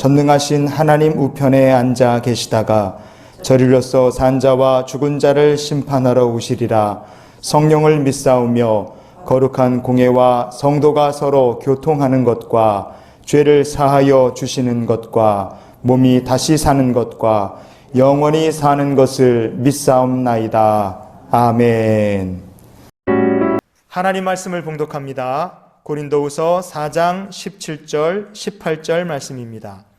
전능하신 하나님 우편에 앉아 계시다가 저리로서 산자와 죽은 자를 심판하러 오시리라 성령을 믿사오며 거룩한 공예와 성도가 서로 교통하는 것과 죄를 사하여 주시는 것과 몸이 다시 사는 것과 영원히 사는 것을 믿사옵나이다. 아멘. 하나님 말씀을 봉독합니다. 고린도후서 4장 17절 18절 말씀입니다.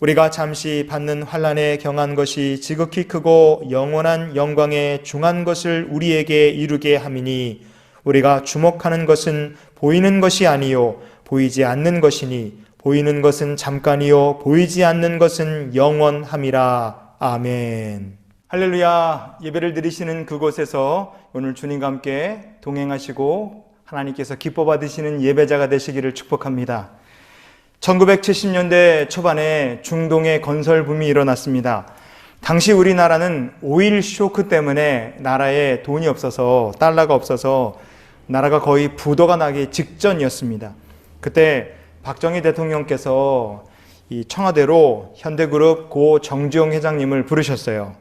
우리가 잠시 받는 환란에 경한 것이 지극히 크고 영원한 영광에 중한 것을 우리에게 이루게 함이니 우리가 주목하는 것은 보이는 것이 아니요 보이지 않는 것이니 보이는 것은 잠깐이요 보이지 않는 것은 영원함이라 아멘. 할렐루야 예배를 드리시는 그곳에서 오늘 주님과 함께 동행하시고 하나님께서 기뻐 받으시는 예배자가 되시기를 축복합니다. 1970년대 초반에 중동의 건설 붐이 일어났습니다. 당시 우리나라는 오일 쇼크 때문에 나라에 돈이 없어서 달러가 없어서 나라가 거의 부도가 나기 직전이었습니다. 그때 박정희 대통령께서 이 청와대로 현대그룹 고 정지용 회장님을 부르셨어요.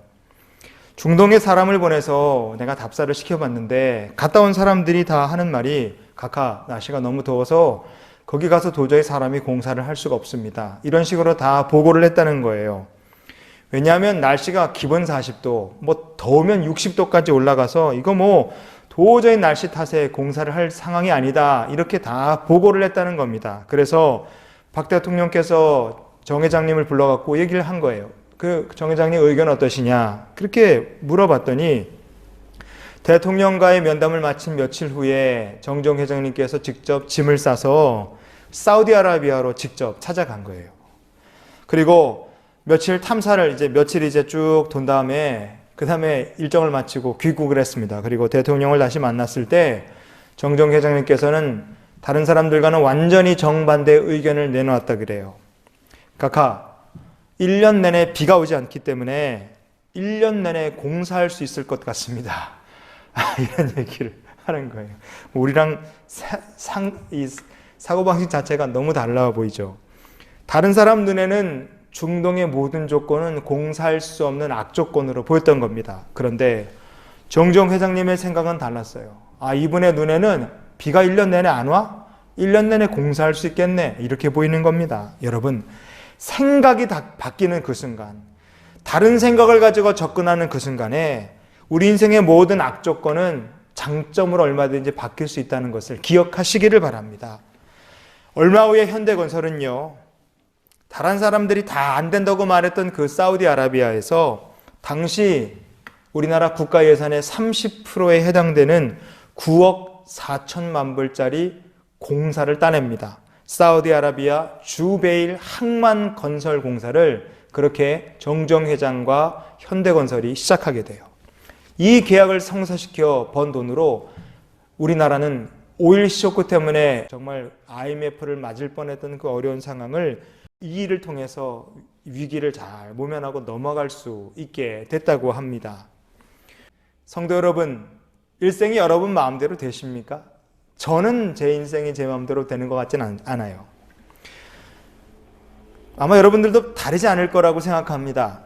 중동에 사람을 보내서 내가 답사를 시켜봤는데 갔다 온 사람들이 다 하는 말이 각하 날씨가 너무 더워서 거기 가서 도저히 사람이 공사를 할 수가 없습니다. 이런 식으로 다 보고를 했다는 거예요. 왜냐하면 날씨가 기본 40도, 뭐 더우면 60도까지 올라가서 이거 뭐 도저히 날씨 탓에 공사를 할 상황이 아니다. 이렇게 다 보고를 했다는 겁니다. 그래서 박 대통령께서 정 회장님을 불러갖고 얘기를 한 거예요. 그 정 회장님 의견 어떠시냐? 그렇게 물어봤더니 대통령과의 면담을 마친 며칠 후에 정정 회장님께서 직접 짐을 싸서 사우디아라비아로 직접 찾아간 거예요. 그리고 며칠 탐사를 이제 며칠 이제 쭉 돈 다음에 그 다음에 일정을 마치고 귀국을 했습니다. 그리고 대통령을 다시 만났을 때 정정 회장님께서는 다른 사람들과는 완전히 정반대의 의견을 내놓았다 그래요. 각하, 1년 내내 비가 오지 않기 때문에 1년 내내 공사할 수 있을 것 같습니다. 이런 얘기를 하는 거예요. 우리랑 사, 상, 이 사고방식 자체가 너무 달라 보이죠. 다른 사람 눈에는 중동의 모든 조건은 공사할 수 없는 악조건으로 보였던 겁니다. 그런데 정정 회장님의 생각은 달랐어요. 아, 이분의 눈에는 비가 1년 내내 안 와? 1년 내내 공사할 수 있겠네. 이렇게 보이는 겁니다. 여러분, 생각이 바뀌는 그 순간, 다른 생각을 가지고 접근하는 그 순간에 우리 인생의 모든 악조건은 장점으로 얼마든지 바뀔 수 있다는 것을 기억하시기를 바랍니다. 얼마 후에 현대건설은요, 다른 사람들이 다 안 된다고 말했던 그 사우디아라비아에서 당시 우리나라 국가 예산의 30%에 해당되는 9억 4천만 불짜리 공사를 따냅니다. 사우디아라비아 주베일 항만 건설 공사를 그렇게 정정 회장과 현대건설이 시작하게 돼요. 이 계약을 성사시켜 번 돈으로 우리나라는 오일 쇼크 때문에 정말 IMF를 맞을 뻔했던 그 어려운 상황을 이 일을 통해서 위기를 잘 모면하고 넘어갈 수 있게 됐다고 합니다. 성도 여러분, 일생이 여러분 마음대로 되십니까? 저는 제 인생이 제 마음대로 되는 것 같지는 않아요. 아마 여러분들도 다르지 않을 거라고 생각합니다.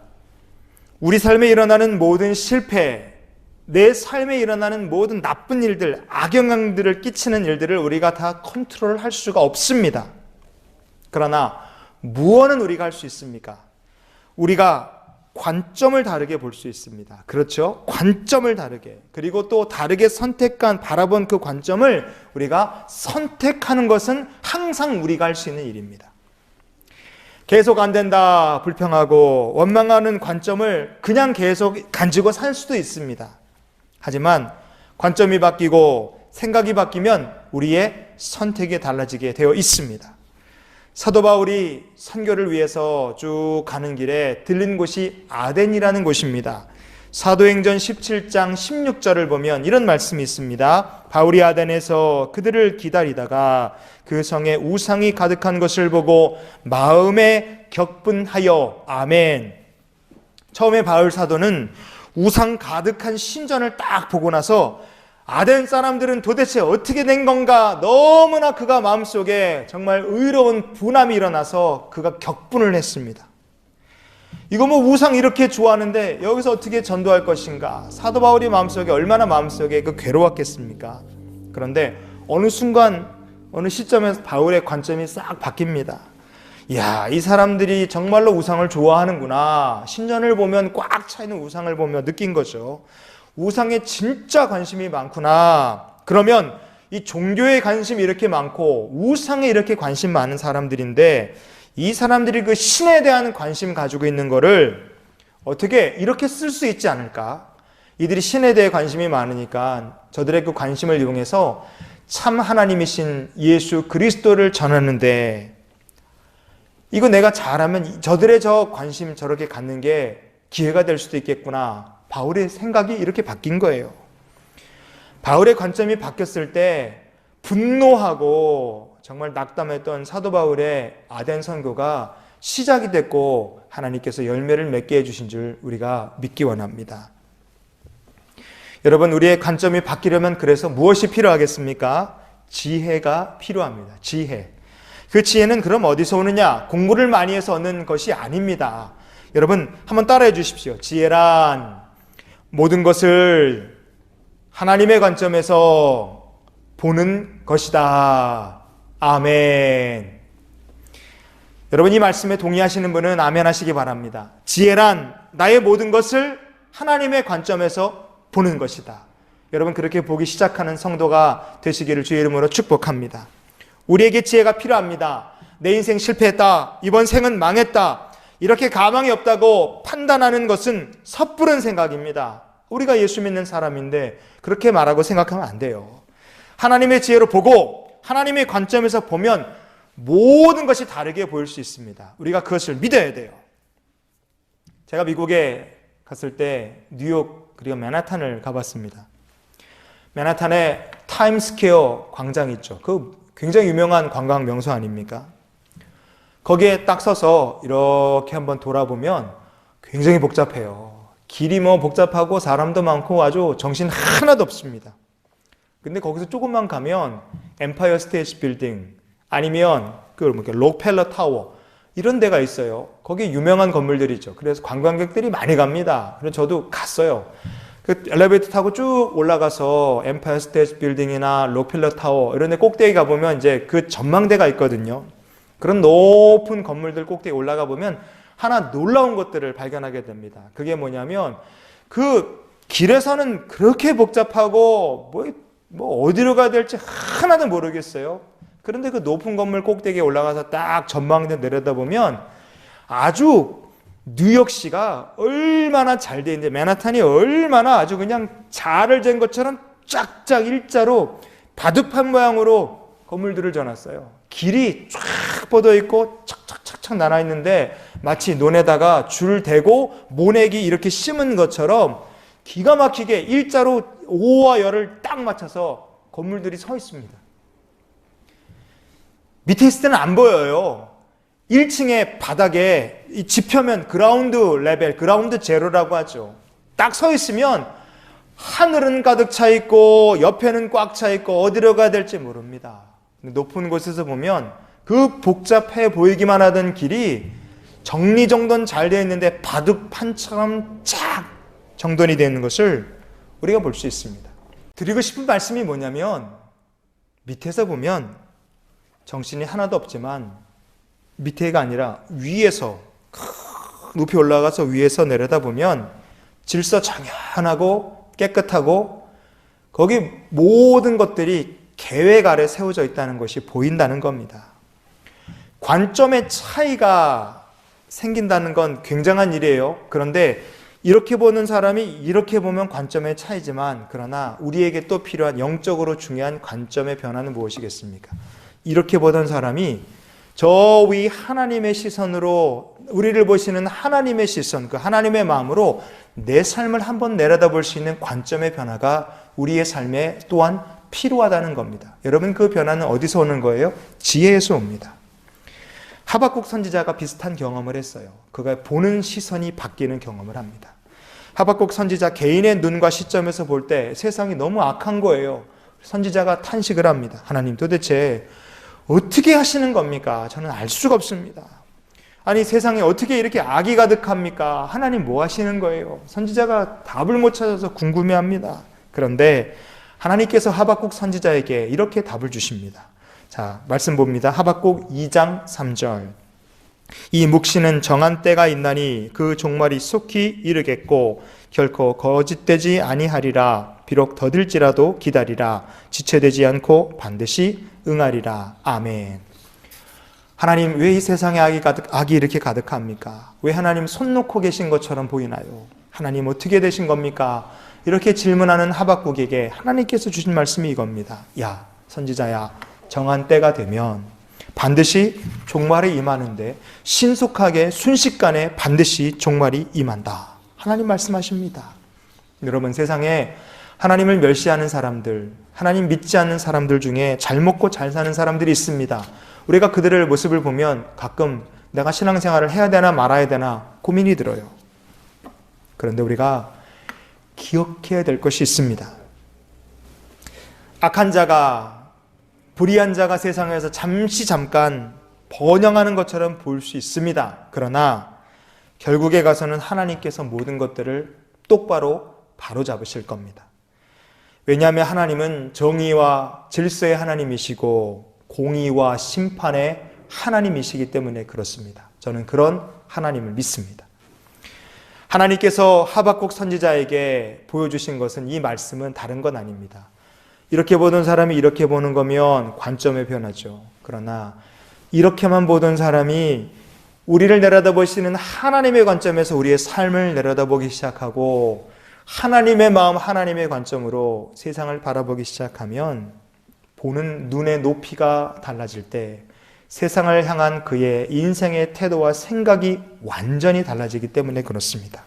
우리 삶에 일어나는 모든 실패, 내 삶에 일어나는 모든 나쁜 일들, 악영향들을 끼치는 일들을 우리가 다 컨트롤 할 수가 없습니다. 그러나 무엇은 우리가 할 수 있습니까? 우리가 관점을 다르게 볼 수 있습니다. 그렇죠? 관점을 다르게. 그리고 또 다르게 선택한, 바라본 그 관점을 우리가 선택하는 것은 항상 우리가 할 수 있는 일입니다. 계속 안 된다, 불평하고, 원망하는 관점을 그냥 계속 가지고 살 수도 있습니다. 하지만 관점이 바뀌고 생각이 바뀌면 우리의 선택이 달라지게 되어 있습니다. 사도 바울이 선교를 위해서 쭉 가는 길에 들린 곳이 아덴이라는 곳입니다. 사도행전 17장 16절을 보면 이런 말씀이 있습니다. 바울이 아덴에서 그들을 기다리다가 그 성에 우상이 가득한 것을 보고 마음에 격분하여 아멘. 처음에 바울 사도는 우상 가득한 신전을 딱 보고 나서 아덴 사람들은 도대체 어떻게 된 건가 너무나 그가 마음속에 정말 의로운 분함이 일어나서 그가 격분을 했습니다. 이거 뭐 우상 이렇게 좋아하는데 여기서 어떻게 전도할 것인가? 사도 바울이 마음속에 얼마나 마음속에 그 괴로웠겠습니까? 그런데 어느 순간 어느 시점에서 바울의 관점이 싹 바뀝니다. 야, 이 사람들이 정말로 우상을 좋아하는구나. 신전을 보면 꽉 차 있는 우상을 보며 느낀 거죠. 우상에 진짜 관심이 많구나. 그러면 이 종교에 관심이 이렇게 많고 우상에 이렇게 관심 많은 사람들인데 이 사람들이 그 신에 대한 관심 가지고 있는 거를 어떻게 이렇게 쓸 수 있지 않을까? 이들이 신에 대해 관심이 많으니까 저들의 그 관심을 이용해서 참 하나님이신 예수 그리스도를 전하는데 이거 내가 잘하면 저들의 저 관심 저렇게 갖는 게 기회가 될 수도 있겠구나. 바울의 생각이 이렇게 바뀐 거예요. 바울의 관점이 바뀌었을 때 분노하고 정말 낙담했던 사도 바울의 아덴 선교가 시작이 됐고 하나님께서 열매를 맺게 해주신 줄 우리가 믿기 원합니다. 여러분, 우리의 관점이 바뀌려면 그래서 무엇이 필요하겠습니까? 지혜가 필요합니다. 지혜. 그 지혜는 그럼 어디서 오느냐? 공부를 많이 해서 얻는 것이 아닙니다. 여러분, 한번 따라해 주십시오. 지혜란 모든 것을 하나님의 관점에서 보는 것이다. 아멘. 여러분, 이 말씀에 동의하시는 분은 아멘 하시기 바랍니다. 지혜란 나의 모든 것을 하나님의 관점에서 보는 것이다. 여러분, 그렇게 보기 시작하는 성도가 되시기를 주의 이름으로 축복합니다. 우리에게 지혜가 필요합니다. 내 인생 실패했다. 이번 생은 망했다. 이렇게 가망이 없다고 판단하는 것은 섣부른 생각입니다. 우리가 예수 믿는 사람인데 그렇게 말하고 생각하면 안 돼요. 하나님의 지혜로 보고 하나님의 관점에서 보면 모든 것이 다르게 보일 수 있습니다. 우리가 그것을 믿어야 돼요. 제가 미국에 갔을 때 뉴욕 그리고 맨하탄을 가봤습니다. 맨하탄에 타임스퀘어 광장 있죠. 그 굉장히 유명한 관광 명소 아닙니까? 거기에 딱 서서 이렇게 한번 돌아보면 굉장히 복잡해요. 길이 뭐 복잡하고 사람도 많고 아주 정신 하나도 없습니다. 근데 거기서 조금만 가면 엠파이어 스테이트 빌딩 아니면 그 뭐게 록펠러 타워 이런 데가 있어요. 거기 유명한 건물들이죠. 그래서 관광객들이 많이 갑니다. 그래서 저도 갔어요. 그 엘리베이터 타고 쭉 올라가서 엠파이어 스테이트 빌딩이나 록펠러 타워 이런 데 꼭대기 가보면 이제 그 전망대가 있거든요. 그런 높은 건물들 꼭대기 올라가 보면 하나 놀라운 것들을 발견하게 됩니다. 그게 뭐냐면 그 길에서는 그렇게 복잡하고 뭐, 뭐 어디로 가야 될지 하나도 모르겠어요. 그런데 그 높은 건물 꼭대기에 올라가서 딱 전망대 내려다 보면 아주 뉴욕시가 얼마나 잘 돼 있는데 맨하탄이 얼마나 아주 그냥 잘을 잰 것처럼 쫙쫙 일자로 바둑판 모양으로 건물들을 전놨어요. 길이 쫙 뻗어 있고 착착착착 나눠 있는데 마치 논에다가 줄 대고 모내기 이렇게 심은 것처럼 기가 막히게 일자로 오와 열을 딱 맞춰서 건물들이 서 있습니다. 밑에 있을 때는 안 보여요. 1층의 바닥에 이 지표면 그라운드 레벨, 그라운드 제로라고 하죠. 딱 서 있으면 하늘은 가득 차 있고 옆에는 꽉 차 있고 어디로 가야 될지 모릅니다. 높은 곳에서 보면 그 복잡해 보이기만 하던 길이 정리정돈 잘 되어 있는데 바둑판처럼 쫙 정돈이 되어 있는 것을 우리가 볼 수 있습니다. 드리고 싶은 말씀이 뭐냐면 밑에서 보면 정신이 하나도 없지만 밑에가 아니라 위에서 높이 올라가서 위에서 내려다 보면 질서 정연하고 깨끗하고 거기 모든 것들이 계획 아래 세워져 있다는 것이 보인다는 겁니다. 관점의 차이가 생긴다는 건 굉장한 일이에요. 그런데 이렇게 보는 사람이 이렇게 보면 관점의 차이지만 그러나 우리에게 또 필요한 영적으로 중요한 관점의 변화는 무엇이겠습니까? 이렇게 보던 사람이 저 위 하나님의 시선으로 우리를 보시는 하나님의 시선, 그 하나님의 마음으로 내 삶을 한번 내려다볼 수 있는 관점의 변화가 우리의 삶에 또한 필요하다는 겁니다. 여러분 그 변화는 어디서 오는 거예요? 지혜에서 옵니다. 하박국 선지자가 비슷한 경험을 했어요. 그가 보는 시선이 바뀌는 경험을 합니다. 하박국 선지자 개인의 눈과 시점에서 볼 때 세상이 너무 악한 거예요. 선지자가 탄식을 합니다. 하나님 도대체 어떻게 하시는 겁니까? 저는 알 수가 없습니다. 아니 세상에 어떻게 이렇게 악이 가득합니까? 하나님 뭐 하시는 거예요? 선지자가 답을 못 찾아서 궁금해합니다. 그런데 하나님께서 하박국 선지자에게 이렇게 답을 주십니다. 자, 말씀 봅니다. 하박국 2장 3절. 이 묵시는 정한 때가 있나니 그 종말이 속히 이르겠고 결코 거짓되지 아니하리라 비록 더딜지라도 기다리라 지체되지 않고 반드시 응하리라 아멘. 하나님 왜 이 세상에 악이 가득 악이 이렇게 가득합니까? 왜 하나님 손 놓고 계신 것처럼 보이나요? 하나님 어떻게 되신 겁니까? 이렇게 질문하는 하박국에게 하나님께서 주신 말씀이 이겁니다. 야, 선지자야, 정한 때가 되면 반드시 종말이 임하는데 신속하게 순식간에 반드시 종말이 임한다. 하나님 말씀하십니다. 여러분 세상에 하나님을 멸시하는 사람들, 하나님 믿지 않는 사람들 중에 잘 먹고 잘 사는 사람들이 있습니다. 우리가 그들의 모습을 보면 가끔 내가 신앙생활을 해야 되나 말아야 되나 고민이 들어요. 그런데 우리가 기억해야 될 것이 있습니다. 악한 자가 불의한 자가 세상에서 잠시 잠깐 번영하는 것처럼 보일 수 있습니다. 그러나 결국에 가서는 하나님께서 모든 것들을 똑바로 바로 잡으실 겁니다. 왜냐하면 하나님은 정의와 질서의 하나님이시고 공의와 심판의 하나님이시기 때문에 그렇습니다. 저는 그런 하나님을 믿습니다. 하나님께서 하박국 선지자에게 보여주신 것은 이 말씀은 다른 건 아닙니다. 이렇게 보던 사람이 이렇게 보는 거면 관점의 변화죠. 그러나 이렇게만 보던 사람이 우리를 내려다보시는 하나님의 관점에서 우리의 삶을 내려다보기 시작하고 하나님의 마음, 하나님의 관점으로 세상을 바라보기 시작하면 보는 눈의 높이가 달라질 때 세상을 향한 그의 인생의 태도와 생각이 완전히 달라지기 때문에 그렇습니다.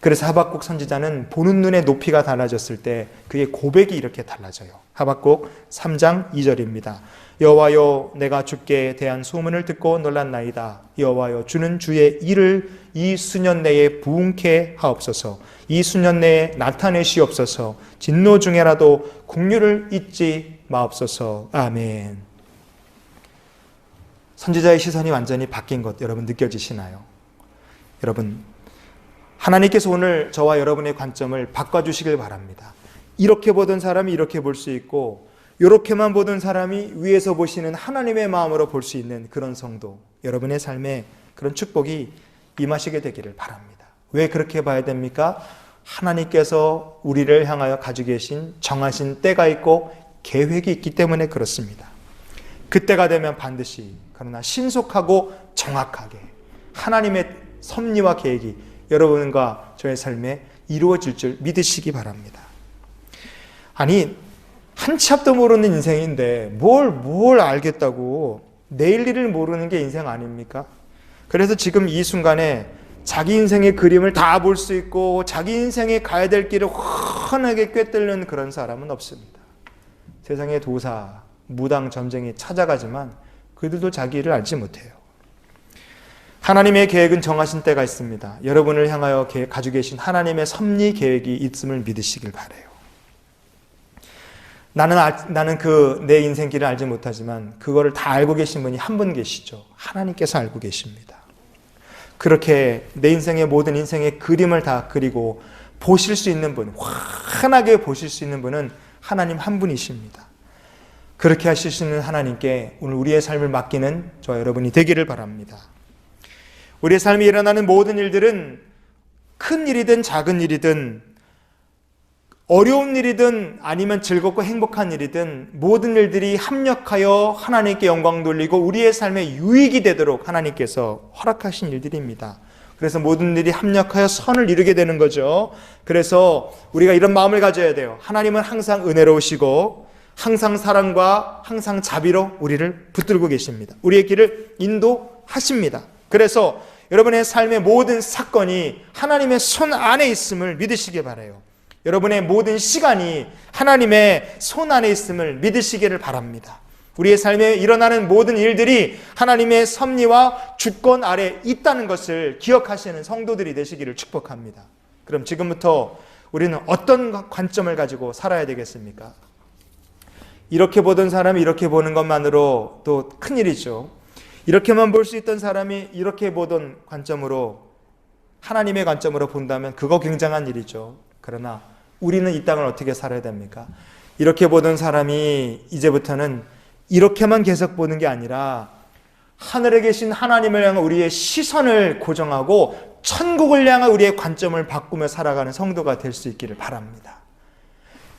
그래서 하박국 선지자는 보는 눈의 높이가 달라졌을 때 그의 고백이 이렇게 달라져요. 하박국 3장 2절입니다. 여호와여 내가 주께 대한 소문을 듣고 놀랐나이다. 여호와여 주는 주의 일을 이 수년 내에 부흥케 하옵소서. 이 수년 내에 나타내시옵소서. 진노 중에라도 국류를 잊지 마옵소서. 아멘. 선지자의 시선이 완전히 바뀐 것 여러분 느껴지시나요? 여러분 하나님께서 오늘 저와 여러분의 관점을 바꿔 주시길 바랍니다. 이렇게 보던 사람이 이렇게 볼 수 있고, 이렇게만 보던 사람이 위에서 보시는 하나님의 마음으로 볼 수 있는 그런 성도, 여러분의 삶에 그런 축복이 임하시게 되기를 바랍니다. 왜 그렇게 봐야 됩니까? 하나님께서 우리를 향하여 가지고 계신 정하신 때가 있고 계획이 있기 때문에 그렇습니다. 그때가 되면 반드시, 그러나 신속하고 정확하게 하나님의 섭리와 계획이 여러분과 저의 삶에 이루어질 줄 믿으시기 바랍니다. 아니, 한 치 앞도 모르는 인생인데 뭘, 뭘 알겠다고 내일 일을 모르는 게 인생 아닙니까? 그래서 지금 이 순간에 자기 인생의 그림을 다 볼 수 있고 자기 인생에 가야 될 길을 훤하게 꿰뚫는 그런 사람은 없습니다. 세상의 도사, 무당, 점쟁이 찾아가지만 그들도 자기 일을 알지 못해요. 하나님의 계획은 정하신 때가 있습니다. 여러분을 향하여 가지고 계신 하나님의 섭리 계획이 있음을 믿으시길 바래요. 나는 나는 그 내 인생길을 알지 못하지만 그거를 다 알고 계신 분이 한 분 계시죠. 하나님께서 알고 계십니다. 그렇게 내 인생의 모든 인생의 그림을 다 그리고 보실 수 있는 분, 환하게 보실 수 있는 분은 하나님 한 분이십니다. 그렇게 하실 수 있는 하나님께 오늘 우리의 삶을 맡기는 저 여러분이 되기를 바랍니다. 우리의 삶에 일어나는 모든 일들은 큰 일이든 작은 일이든 어려운 일이든 아니면 즐겁고 행복한 일이든 모든 일들이 합력하여 하나님께 영광 돌리고 우리의 삶에 유익이 되도록 하나님께서 허락하신 일들입니다. 그래서 모든 일이 합력하여 선을 이루게 되는 거죠. 그래서 우리가 이런 마음을 가져야 돼요. 하나님은 항상 은혜로우시고 항상 사랑과 항상 자비로 우리를 붙들고 계십니다. 우리의 길을 인도하십니다. 그래서 여러분의 삶의 모든 사건이 하나님의 손 안에 있음을 믿으시기 바래요. 여러분의 모든 시간이 하나님의 손 안에 있음을 믿으시기를 바랍니다. 우리의 삶에 일어나는 모든 일들이 하나님의 섭리와 주권 아래 있다는 것을 기억하시는 성도들이 되시기를 축복합니다. 그럼 지금부터 우리는 어떤 관점을 가지고 살아야 되겠습니까? 이렇게 보던 사람이 이렇게 보는 것만으로 또 큰일이죠. 이렇게만 볼 수 있던 사람이 이렇게 보던 관점으로 하나님의 관점으로 본다면 그거 굉장한 일이죠. 그러나 우리는 이 땅을 어떻게 살아야 됩니까? 이렇게 보던 사람이 이제부터는 이렇게만 계속 보는 게 아니라 하늘에 계신 하나님을 향한 우리의 시선을 고정하고 천국을 향한 우리의 관점을 바꾸며 살아가는 성도가 될 수 있기를 바랍니다.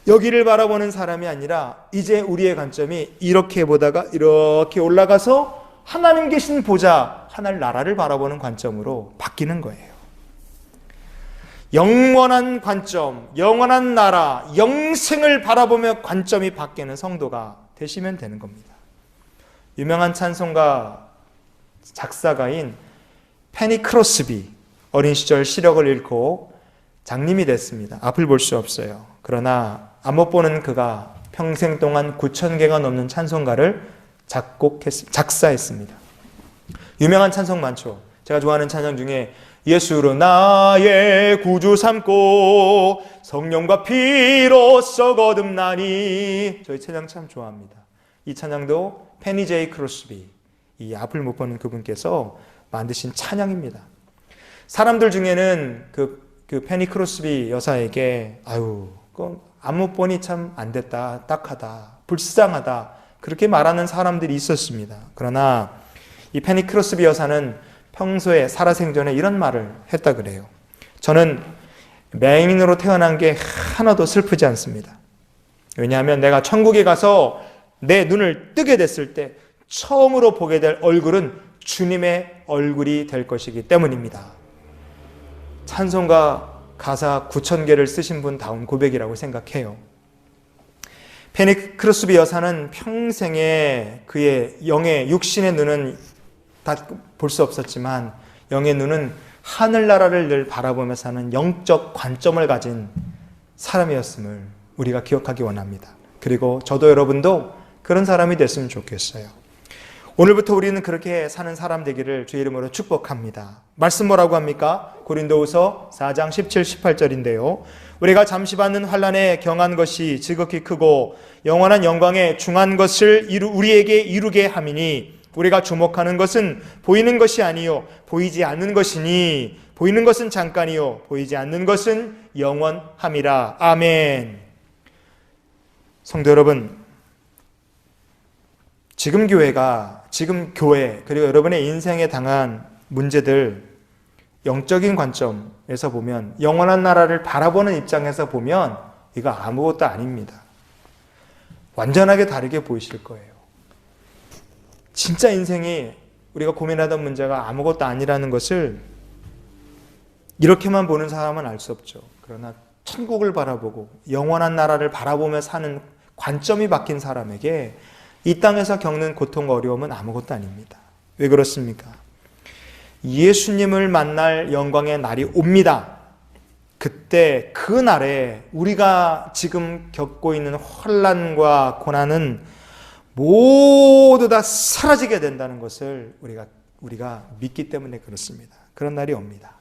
여기를 바라보는 사람이 아니라 이제 우리의 관점이 이렇게 보다가 이렇게 올라가서 하나님 계신 보좌, 하늘 나라를 바라보는 관점으로 바뀌는 거예요. 영원한 관점, 영원한 나라, 영생을 바라보며 관점이 바뀌는 성도가 되시면 되는 겁니다. 유명한 찬송가 작사가인 페니 크로스비 어린 시절 시력을 잃고 장님이 됐습니다. 앞을 볼 수 없어요. 그러나 앞못 보는 그가 평생 동안 9천 개가 넘는 찬송가를 작곡했 작사했습니다. 유명한 찬송 많죠. 제가 좋아하는 찬양 중에 예수로 나의 구주 삼고 성령과 피로써 거듭나니 저희 찬양 참 좋아합니다. 이 찬양도 페니 제이 크로스비 이 앞을 못 보는 그분께서 만드신 찬양입니다. 사람들 중에는 그, 그 페니 크로스비 여사에게 아유 앞못 보니 참 안 됐다 딱하다 불쌍하다 그렇게 말하는 사람들이 있었습니다. 그러나 이 페니 크로스비 여사는 평소에 살아생전에 이런 말을 했다 그래요. 저는 맹인으로 태어난 게 하나도 슬프지 않습니다. 왜냐하면 내가 천국에 가서 내 눈을 뜨게 됐을 때 처음으로 보게 될 얼굴은 주님의 얼굴이 될 것이기 때문입니다. 찬송가 가사 9천 개를 쓰신 분 다운 고백이라고 생각해요. 페닉 크루스비 여사는 평생에 그의 영의 육신의 눈은 다 볼 수 없었지만 영의 눈은 하늘나라를 늘 바라보며 사는 영적 관점을 가진 사람이었음을 우리가 기억하기 원합니다. 그리고 저도 여러분도 그런 사람이 됐으면 좋겠어요. 오늘부터 우리는 그렇게 사는 사람 되기를 주 이름으로 축복합니다. 말씀 뭐라고 합니까? 고린도후서 4장 17, 18절인데요. 우리가 잠시 받는 환란에 경한 것이 지극히 크고 영원한 영광에 중한 것을 우리에게 이루게 함이니 우리가 주목하는 것은 보이는 것이 아니요 보이지 않는 것이니 보이는 것은 잠깐이요 보이지 않는 것은 영원함이라. 아멘. 성도 여러분, 지금 교회가 지금 교회 그리고 여러분의 인생에 당한 문제들 영적인 관점에서 보면 영원한 나라를 바라보는 입장에서 보면 이거 아무것도 아닙니다. 완전하게 다르게 보이실 거예요. 진짜 인생이 우리가 고민하던 문제가 아무것도 아니라는 것을 이렇게만 보는 사람은 알 수 없죠. 그러나 천국을 바라보고 영원한 나라를 바라보며 사는 관점이 바뀐 사람에게 이 땅에서 겪는 고통과 어려움은 아무것도 아닙니다. 왜 그렇습니까? 예수님을 만날 영광의 날이 옵니다. 그때 그 날에 우리가 지금 겪고 있는 혼란과 고난은 모두 다 사라지게 된다는 것을 우리가 우리가 믿기 때문에 그렇습니다. 그런 날이 옵니다.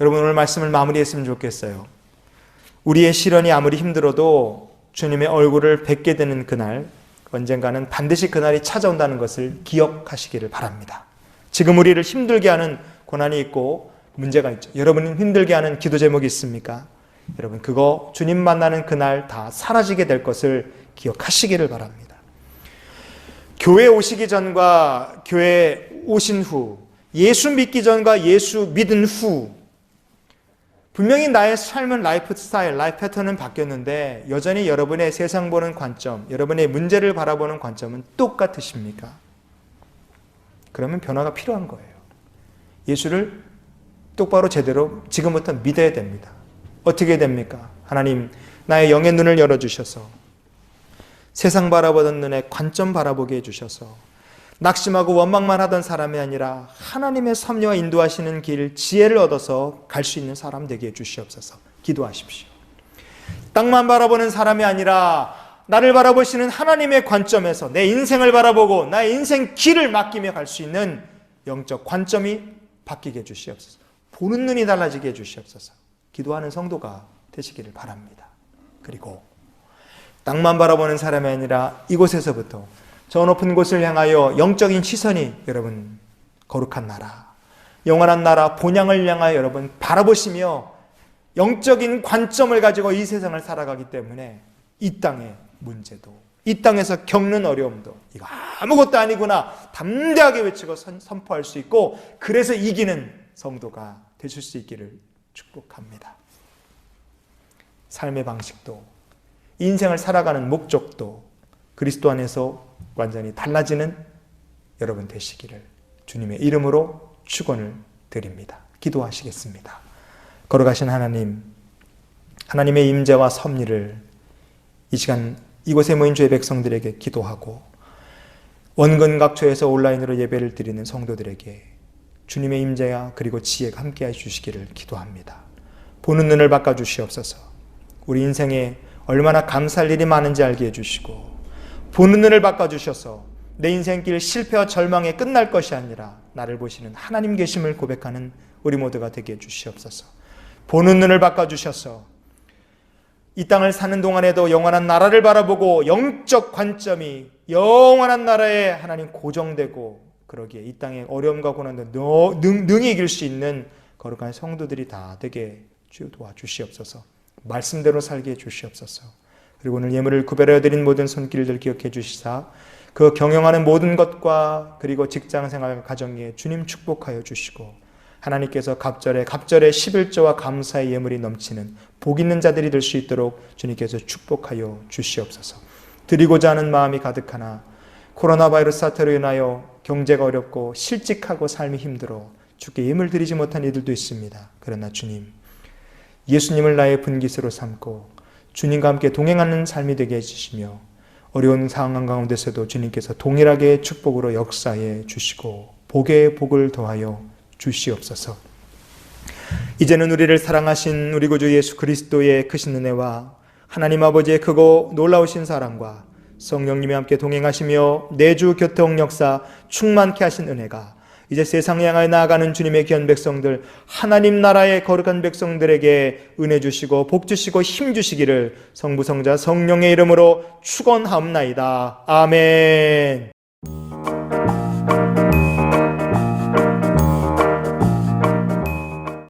여러분 오늘 말씀을 마무리했으면 좋겠어요. 우리의 시련이 아무리 힘들어도 주님의 얼굴을 뵙게 되는 그날 언젠가는 반드시 그날이 찾아온다는 것을 기억하시기를 바랍니다. 지금 우리를 힘들게 하는 고난이 있고 문제가 있죠. 여러분은 힘들게 하는 기도 제목이 있습니까? 여러분 그거 주님 만나는 그날 다 사라지게 될 것을 기억하시기를 바랍니다. 교회 오시기 전과 교회 오신 후, 예수 믿기 전과 예수 믿은 후, 분명히 나의 삶은 라이프 스타일, 라이프 패턴은 바뀌었는데 여전히 여러분의 세상 보는 관점, 여러분의 문제를 바라보는 관점은 똑같으십니까? 그러면 변화가 필요한 거예요. 예수를 똑바로 제대로 지금부터 믿어야 됩니다. 어떻게 됩니까? 하나님, 나의 영의 눈을 열어주셔서 세상 바라보던 눈에 관점 바라보게 해주셔서 낙심하고 원망만 하던 사람이 아니라 하나님의 섭리와 인도하시는 길 지혜를 얻어서 갈 수 있는 사람 되게 해주시옵소서 기도하십시오. 땅만 바라보는 사람이 아니라 나를 바라보시는 하나님의 관점에서 내 인생을 바라보고 나의 인생 길을 맡기며 갈 수 있는 영적 관점이 바뀌게 해주시옵소서. 보는 눈이 달라지게 해주시옵소서. 기도하는 성도가 되시기를 바랍니다. 그리고 땅만 바라보는 사람이 아니라 이곳에서부터 저 높은 곳을 향하여 영적인 시선이 여러분 거룩한 나라, 영원한 나라 본향을 향하여 여러분 바라보시며 영적인 관점을 가지고 이 세상을 살아가기 때문에 이 땅의 문제도 이 땅에서 겪는 어려움도 이거 아무것도 아니구나 담대하게 외치고 선, 선포할 수 있고 그래서 이기는 성도가 되실 수 있기를 축복합니다. 삶의 방식도 인생을 살아가는 목적도 그리스도 안에서 완전히 달라지는 여러분 되시기를 주님의 이름으로 축원을 드립니다. 기도하시겠습니다. 걸어가신 하나님, 하나님의 임재와 섭리를 이 시간 이곳에 모인 주의 백성들에게 기도하고 원근 각처에서 온라인으로 예배를 드리는 성도들에게 주님의 임재와 그리고 지혜가 함께해 주시기를 기도합니다. 보는 눈을 바꿔 주시옵소서. 우리 인생에 얼마나 감사할 일이 많은지 알게 해주시고 보는 눈을 바꿔 주셔서 내 인생길 실패와 절망에 끝날 것이 아니라 나를 보시는 하나님 계심을 고백하는 우리 모두가 되게 해주시옵소서. 보는 눈을 바꿔 주셔서 이 땅을 사는 동안에도 영원한 나라를 바라보고 영적 관점이 영원한 나라에 하나님 고정되고 그러기에 이 땅의 어려움과 고난도 능, 능히 이길 수 있는 거룩한 성도들이 다 되게 주여 도와주시옵소서. 말씀대로 살게 해 주시옵소서. 그리고 오늘 예물을 구별하여 드린 모든 손길들 기억해 주시사 그 경영하는 모든 것과 그리고 직장 생활 가정에 주님 축복하여 주시고 하나님께서 갑절에 갑절에 11조와 감사의 예물이 넘치는 복 있는 자들이 될 수 있도록 주님께서 축복하여 주시옵소서. 드리고자 하는 마음이 가득하나 코로나 바이러스 사태로 인하여 경제가 어렵고 실직하고 삶이 힘들어 주께 예물 드리지 못한 이들도 있습니다. 그러나 주님 예수님을 나의 분기수로 삼고 주님과 함께 동행하는 삶이 되게 해주시며 어려운 상황 가운데서도 주님께서 동일하게 축복으로 역사해 주시고 복의 복을 더하여 주시옵소서. 이제는 우리를 사랑하신 우리 구주 예수 그리스도의 크신 은혜와 하나님 아버지의 크고 놀라우신 사랑과 성령님이 함께 동행하시며 내주 교통 역사 충만케 하신 은혜가 이제 세상 향하여 나아가는 주님의 귀한 백성들 하나님 나라의 거룩한 백성들에게 은혜 주시고 복 주시고 힘 주시기를 성부 성자 성령의 이름으로 축원하옵나이다. 아멘.